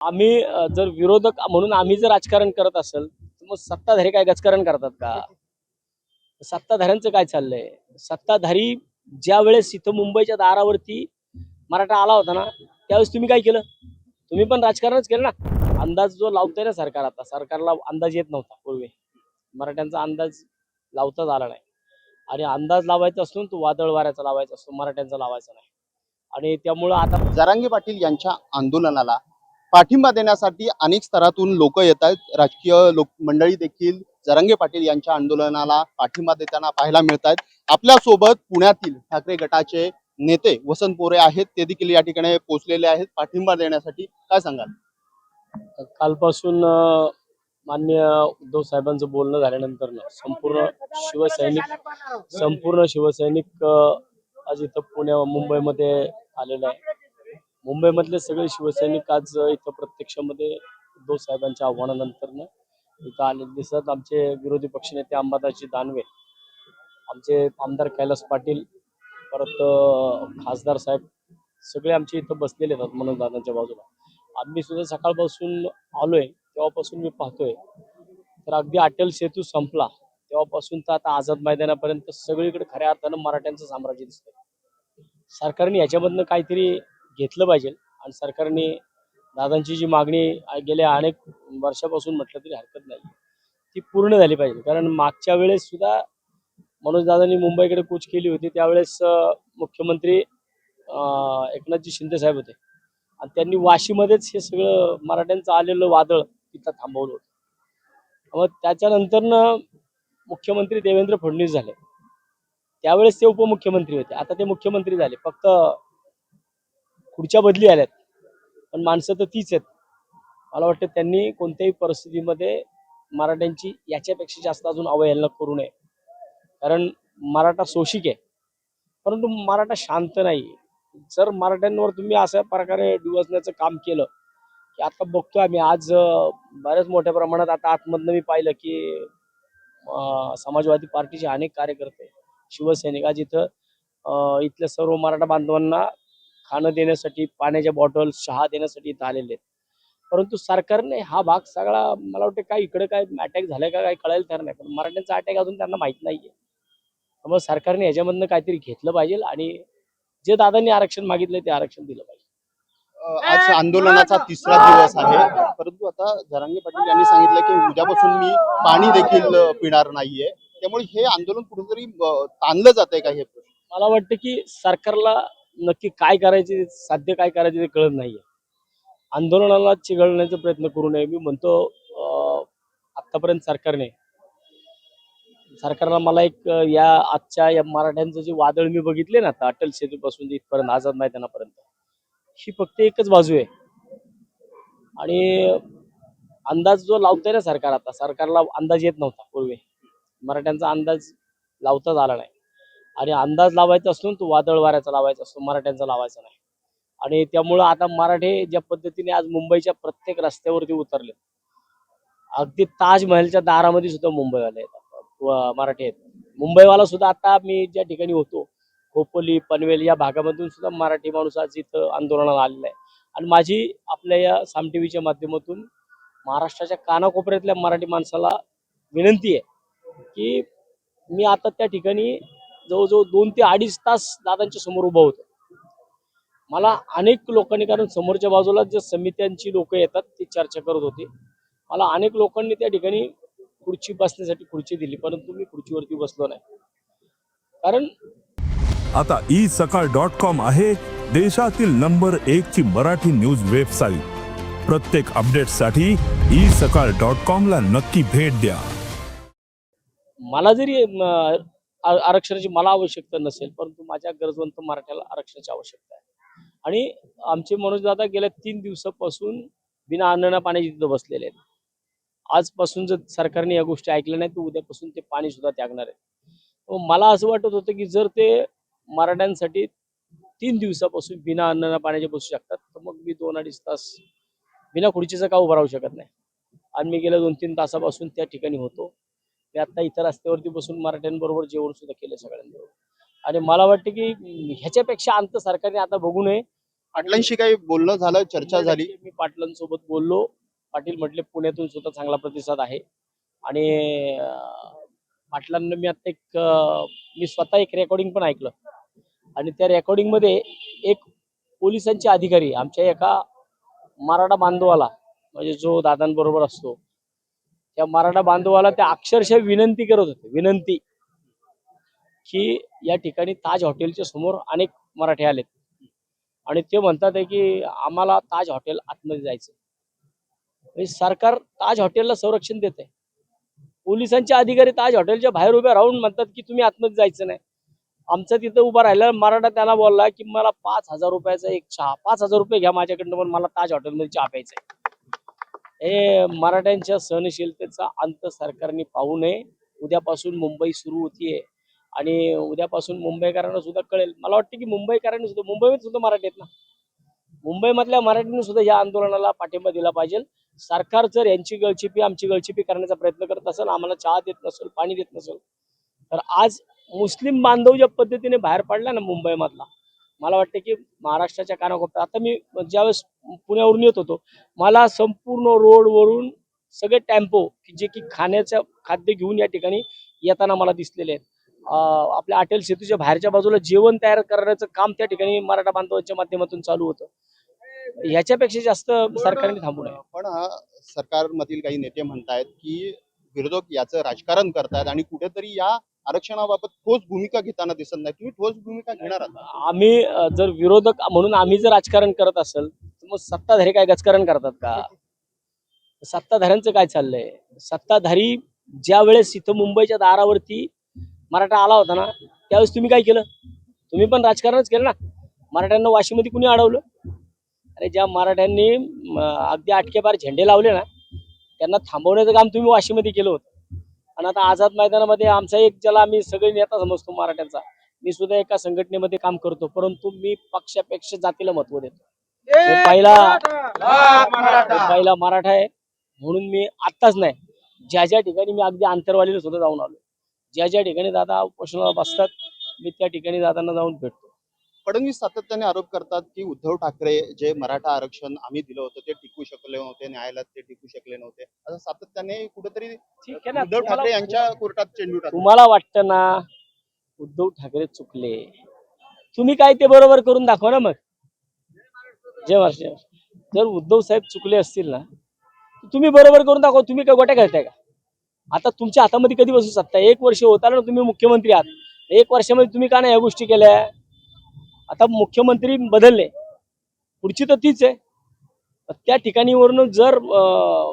आम्ही जर विरोधक म्हणून आम्ही जर राजकारण करत असेल तर मग सत्ताधारी काय राजकारण करतात का? सत्ताधाऱ्यांचं काय चाललंय? सत्ताधारी ज्या वेळेस इथं मुंबईच्या दारावरती मराठा आला होता ना त्यावेळेस तुम्ही काय केलं? तुम्ही पण राजकारणच केलं ना. अंदाज जो लावतोय ना सरकार आता सरकारला अंदाज येत नव्हता पूर्वी. मराठ्यांचा अंदाज लावताच आला नाही. आणि अंदाज लावायचा असतो तो वादळ वाऱ्याचा लावायचा असतो मराठ्यांचा लावायचा नाही. आणि त्यामुळं आता जरांगे पाटील यांच्या आंदोलनाला पाठिंबा देण्यासाठी अनेक स्तरातून लोक येत आहेत. राजकीय लोक मंडळी देखील जरांगे पाटील यांच्या आंदोलनाला पाठिंबा देताना पाहायला मिळत आहेत. आपल्यासोबत पुण्यातील ठाकरे गटाचे नेते वसंत पोरे आहेत. ते देखील या ठिकाणी पोहोचलेले आहेत. पाठिंबा देण्यासाठी काय सांगाल? कालपासून मान्य उद्धव साहेबांचं बोलणं झाल्यानंतर संपूर्ण शिवसैनिक संपूर्ण शिवसैनिक आज इथं पुण्या मुंबईमध्ये आलेलं आहे मुंबईमधले सगळे शिवसैनिक आज इथं प्रत्यक्षामध्ये उद्धव साहेबांच्या आव्हानानंतर इथं आले दिसत आमचे विरोधी पक्षनेते अंबादासजी दानवे आमचे आमदार कैलास पाटील परत खासदार साहेब सगळे आमचे इथं बसलेले आहेत म्हणून दादांच्या बाजूला. आम्ही सुद्धा सकाळपासून आलोय तेव्हापासून मी पाहतोय. तर अगदी अटल सेतू संपला तेव्हापासून तर आता आझाद मैदानापर्यंत सगळीकडे खऱ्या अर्थानं मराठ्यांचं साम्राज्य दिसतंय. सरकारने याच्यामधनं काहीतरी घेतलं पाहिजे. आणि सरकारने दादांची जी मागणी गेल्या अनेक वर्षापासून म्हटलं तरी हरकत नाही. ती पूर्ण झाली पाहिजे. कारण मागच्या वेळेस सुद्धा मनोज दादांनी मुंबईकडे कूच केली होती. त्यावेळेस मुख्यमंत्री अं, एकनाथजी शिंदे साहेब होते. आणि त्यांनी वाशीमध्येच हे सगळं मराठ्यांचं आलेलं वादळ तिथं थांबवलं होतं. मग त्याच्यानंतरनं मुख्यमंत्री देवेंद्र फडणवीस झाले. त्यावेळेस ते उपमुख्यमंत्री होते. आता ते मुख्यमंत्री झाले. फक्त खुर्च्या बदली आल्यात. पण माणसं तर तीच आहेत. मला वाटतं त्यांनी कोणत्याही परिस्थितीमध्ये मराठ्यांची याच्यापेक्षा जास्त अजून अवहेलना करू नये. कारण मराठा शोषिक आहे. परंतु मराठा शांत नाही. जर मराठ्यांवर तुम्ही अशा प्रकारे दिवसण्याचं काम केलं की आता बघतोय आम्ही आज बऱ्याच मोठ्या प्रमाणात आता आतमधनं मी पाहिलं की समाजवादी पार्टीचे अनेक कार्यकर्ते शिवसैनिक आज इथं इथल्या सर्व मराठा बांधवांना खाणं देण्यासाठी पाण्याच्या बॉटल्स चहा देण्यासाठी इथं आलेले आहेत. परंतु सरकारने हा भाग सगळा मला वाटतं काय इकडे काय अटॅक झालाय का काय कळायला तयार नाही. पण मराठ्यांचा अटॅक अजून त्यांना माहीत नाहीये. त्यामुळे सरकारने याच्यामधनं काहीतरी घेतलं पाहिजे आणि जे दादांनी आरक्षण मागितलंय ते आरक्षण दिलं पाहिजे. आज आंदोलनाचा तिसरा दिवस आहे. परंतु आता जरांगे पाटील यांनी सांगितलं की उद्यापासून मी पाणी देखील पिणार नाहीये. त्यामुळे हे आंदोलन कुठेतरी ताणलं जात आहे का हे मला वाटतं की सरकारला नक्की काय करायचे साध्य काय करायचे ते कळत नाहीये. आंदोलनाला चिघळण्याचा प्रयत्न करू नये. मी म्हणतो अं, आतापर्यंत सरकारने सरकारला मला एक या आजच्या या मराठ्यांचं जे वादळ मी बघितले ना आता अटल सेतूपासून ते इथपर्यंत आझाद त्यांनापर्यंत ही फक्त एकच बाजू आहे. आणि अंदाज जो लावतोय ना सरकार आता सरकारला अंदाज येत नव्हता पूर्वी. मराठ्यांचा अंदाज लावताच आला नाही. आणि अंदाज लावायचा असतो तो वादळ वाऱ्याचा लावायचा असतो मराठ्यांचा लावायचा नाही. आणि त्यामुळं आता मराठे ज्या पद्धतीने आज मुंबईच्या प्रत्येक रस्त्यावरती उतरले. अगदी ताजमहलच्या दारामध्ये सुद्धा मुंबईवाले आहेत मराठी आहेत मुंबईवाला सुद्धा आता मी ज्या ठिकाणी होतो खोपोली पनवेल या भागामधून सुद्धा मराठी माणूस आज इथं आंदोलनाला आलेला आहे. आणि माझी आपल्या या साम टी व्हीच्या माध्यमातून महाराष्ट्राच्या कानाकोपऱ्यातल्या मराठी माणसाला विनंती आहे की मी आता त्या ठिकाणी जवळजवळ दोन ते अडीच तास दादांच्या समोर उभं होतो. मला अनेक लोकांनी कारण समोरच्या बाजूला ज्या समित्यांची लोक येतात ती चर्चा करत होती. मला अनेक लोकांनी त्या ठिकाणी खुर्ची बसण्यासाठी खुर्ची दिली परंतु मी खुर्चीवरती बसलो नाही. कारण आता ई सकाळ डॉट कॉम आहे देशातील नंबर एक ची मराठी न्यूज वेबसाईट. प्रत्येक अपडेटसाठी ई सकाळ डॉट कॉम ला नक्की भेट द्या. मला जरी आरक्षणाची मला आवश्यकता नसेल परंतु माझ्या गरजवंत मराठ्याला आरक्षणाची आवश्यकता आहे. आणि आमचे मनोज दादा गेल्या तीन दिवसापासून बिना अन्न पाण्याची तिथं बसलेले आहेत. आजपासून जर सरकारने या गोष्टी ऐकल्या नाही तर उद्यापासून ते पाणी सुद्धा त्यागणार आहे मला असं वाटत होतं की जर ते मराठ्यांसाठी तीन दिवसापासून बिना अन्न पाण्याचे बसू शकतात तर मग मी दोन अडीच तास बिना खुर्चीचं का उभं राहू शकत नाही? आणि मी गेल्या दोन तीन तासापासून त्या ठिकाणी होतो. मी आता इतर रस्त्यावरती बसून मराठ्यांबरोबर जेवण सुद्धा केलं सगळ्यांबरोबर. आणि मला वाटतं की ह्याच्यापेक्षा अंत सरकारने आता बघू नये. पाटलांशी काही बोलणं झालं चर्चा झाली? मी पाटलांसोबत बोललो. पाटील म्हटले पुण्यातून सुद्धा चांगला प्रतिसाद आहे. आणि पाटलांना मी आता एक मी स्वतः एक रेकॉर्डिंग पण ऐकलं. आणि त्या रेकॉर्डिंगमध्ये एक पोलिसांचे अधिकारी आमच्या एका मराठा बांधवाला म्हणजे जो दादांबरोबर असतो त्या मराठा बांधवाला त्या अक्षरशः विनंती करत होते विनंती की या ठिकाणी ताज हॉटेलच्या समोर अनेक मराठी आलेत. आणि ते म्हणतात आहे की आम्हाला ताज हॉटेल आतमध्ये जायचं म्हणजे सरकार ताज हॉटेलला संरक्षण देत आहे. पोलिसांचे अधिकारी ताज हॉटेलच्या बाहेर उभे राहून म्हणतात की तुम्ही आतमध्ये जायचं नाही. आमचं तिथं उभा राहिला मराठा त्यांना बोलला की मला पाच हजार रुपयाचा एक चहा पाच हजार रुपये घ्या माझ्याकडनं पण मला ताज हॉटेलमध्ये चहा प्यायचा आहे. हे मराठ्यांच्या सहनशीलतेचा अंत सरकारने पाहू नये. उद्यापासून मुंबई सुरू होतीये. आणि उद्यापासून मुंबईकरांना सुद्धा कळेल. मला वाटतं की मुंबईकरांनी सुद्धा मुंबईमध्ये सुद्धा मराठी आहेत ना. मुंबईमधल्या मराठीने सुद्धा या आंदोलनाला पाठिंबा दिला पाहिजे. सरकार जर यांची गळचिपी आमची गळचिपी करण्याचा प्रयत्न करत असेल आम्हाला चहा देत नसेल पाणी देत नसेल तर आज मुस्लिम बांधव ज्या पद्धतीने बाहेर पडला ना मुंबईमधला मला वाटतं की महाराष्ट्राच्या कानाकोपऱ्यात आता मी ज्यावेळेस पुण्यावरून येत होतो मला संपूर्ण रोडवरून सगळे टेम्पो की जे की खाण्याचं खाद्य घेऊन या ठिकाणी येताना मला दिसलेले आहेत. आपल्या अटेल सेतूच्या बाहेरच्या बाजूला जेवण तयार करण्याचं काम त्या ठिकाणी मराठा बांधवांच्या माध्यमातून चालू होतं. ह्याच्यापेक्षा जास्त सरकारने थांबू नये. पण सरकारमधील काही नेते म्हणतायत की विरोधक याचं राजकारण करतायत आणि कुठेतरी या आरक्षणाबाबत ठोस भूमिका घेताना दिसत नाही. तुम्ही ठोस भूमिका घेणार आहात. आम्ही जर विरोधक म्हणून आम्ही जर राजकारण करत असेल तर मग सत्ताधारी काय राजकारण करतात का? सत्ताधाऱ्यांचं काय चाललंय? सत्ताधारी ज्या वेळेस इथं मुंबईच्या दारावरती मराठा आला होता ना त्यावेळेस तुम्ही काय केलं? तुम्ही पण राजकारणच केलं ना. मराठ्यांना वाशीमध्ये कुणी अडवलं? अरे ज्या मराठ्यांनी अगदी आटकेबार झेंडे लावले ना त्यांना थांबवण्याचं काम तुम्ही वाशीमध्ये केलं होतं. आणि आता आझाद मैदानामध्ये आमचा एक ज्याला आम्ही सगळे नेता समजतो मराठ्यांचा मी सुद्धा एका संघटनेमध्ये काम करतो परंतु मी पक्षापेक्षा जातीला महत्त्व देतो. पहिला पहिला मराठा आहे म्हणून मी आत्ताच नाही ज्या ज्या ठिकाणी मी अगदी आंतरवालीला सुद्धा जाऊन आलो ज्या ज्या ठिकाणी दादा उपोषणाला बसतात मी त्या ठिकाणी दादांना जाऊन भेटतो. फडणवीस सातत्याने आरोप करतात की उद्धव ठाकरे जे मराठा आरक्षण आम्ही दिलं होतं ते टिकू शकले नव्हते न्यायालयात ते टिकू शकले नव्हते. असं सातत्याने कुठेतरी उद्धव ठाकरे तुम्हाला- यांच्या कोर्टात चेंडू तुम्हाला वाटतं ना उद्धव ठाकरे चुकले. तुम्ही काय ते बरोबर करून दाखवा ना मग. जय महाराष्ट्र जय महाराष्ट्र. जर उद्धव साहेब चुकले असतील ना तर तुम्ही बरोबर करून दाखवा तुम्ही काय गोट्या खेळताय का? आता तुमच्या हातामध्ये कधी बसू सत्ता एक वर्ष होता ना तुम्ही मुख्यमंत्री आहात. एक वर्षामध्ये तुम्ही का नाही या गोष्टी केल्या? आता मुख्यमंत्री बदलले. पुढची तर तीच आहे. त्या ठिकाणीवरून जर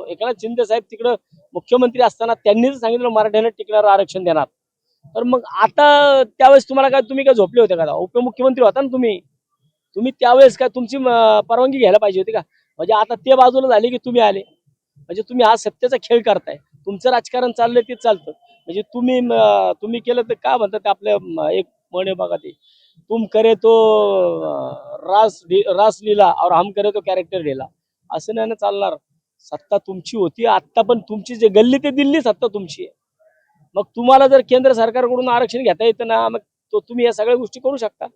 एकनाथ शिंदे साहेब तिकडं मुख्यमंत्री असताना त्यांनी जर सांगितलं मराठ्यांना टिकणारं आरक्षण देणार तर मग आता त्यावेळेस तुम्हाला काय तुम्ही काय झोपले होते का? उपमुख्यमंत्री होता ना तुम्ही. तुम्ही त्यावेळेस काय तुमची परवानगी घ्यायला पाहिजे होती का? म्हणजे आता ते बाजूला झाले की तुम्ही आले. म्हणजे तुम्ही हा सत्तेचा खेळ करताय. तुमचं राजकारण चाललंय ते चालतं. म्हणजे तुम्ही तुम्ही केलं तर काय म्हणतात ते आपल्या एक म्हणे बघा ते. तुम करे तो रास रास लीला और हम करे तो कॅरेक्टर लिहिला असं नाही ना चालणार. सत्ता तुमची होती आता पण तुमची जे गल्ली ते दिल्ली सत्ता तुमची आहे. मग तुम्हाला जर केंद्र सरकारकडून आरक्षण घेता येतं ना मग तो तुम्ही या सगळ्या गोष्टी करू शकता.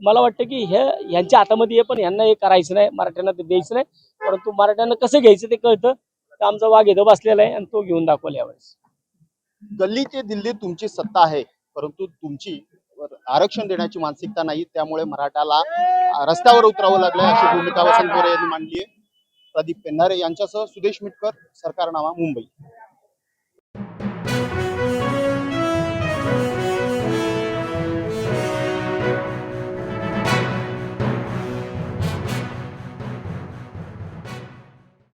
मला वाटतं की हे यांच्या हातामध्ये पण यांना हे करायचं नाही मराठ्यांना ते द्यायचं नाही. परंतु मराठ्यांना कसं घ्यायचं ते कळतं. तर आमचा वाघ येतो बसलेला आहे आणि तो घेऊन दाखवला यावेळेस. गल्ली ते दिल्ली तुमची सत्ता आहे परंतु तुमची आरक्षण देण्याची मानसिकता नाही त्यामुळे मराठाला रस्त्यावर उतरावं लागलं अशी भूमिका वसंत गोरे यांनी मांडली आहे. प्रदीप पेन्हारे यांच्यासह सुदेश मिटकर सरकारनामा मुंबई.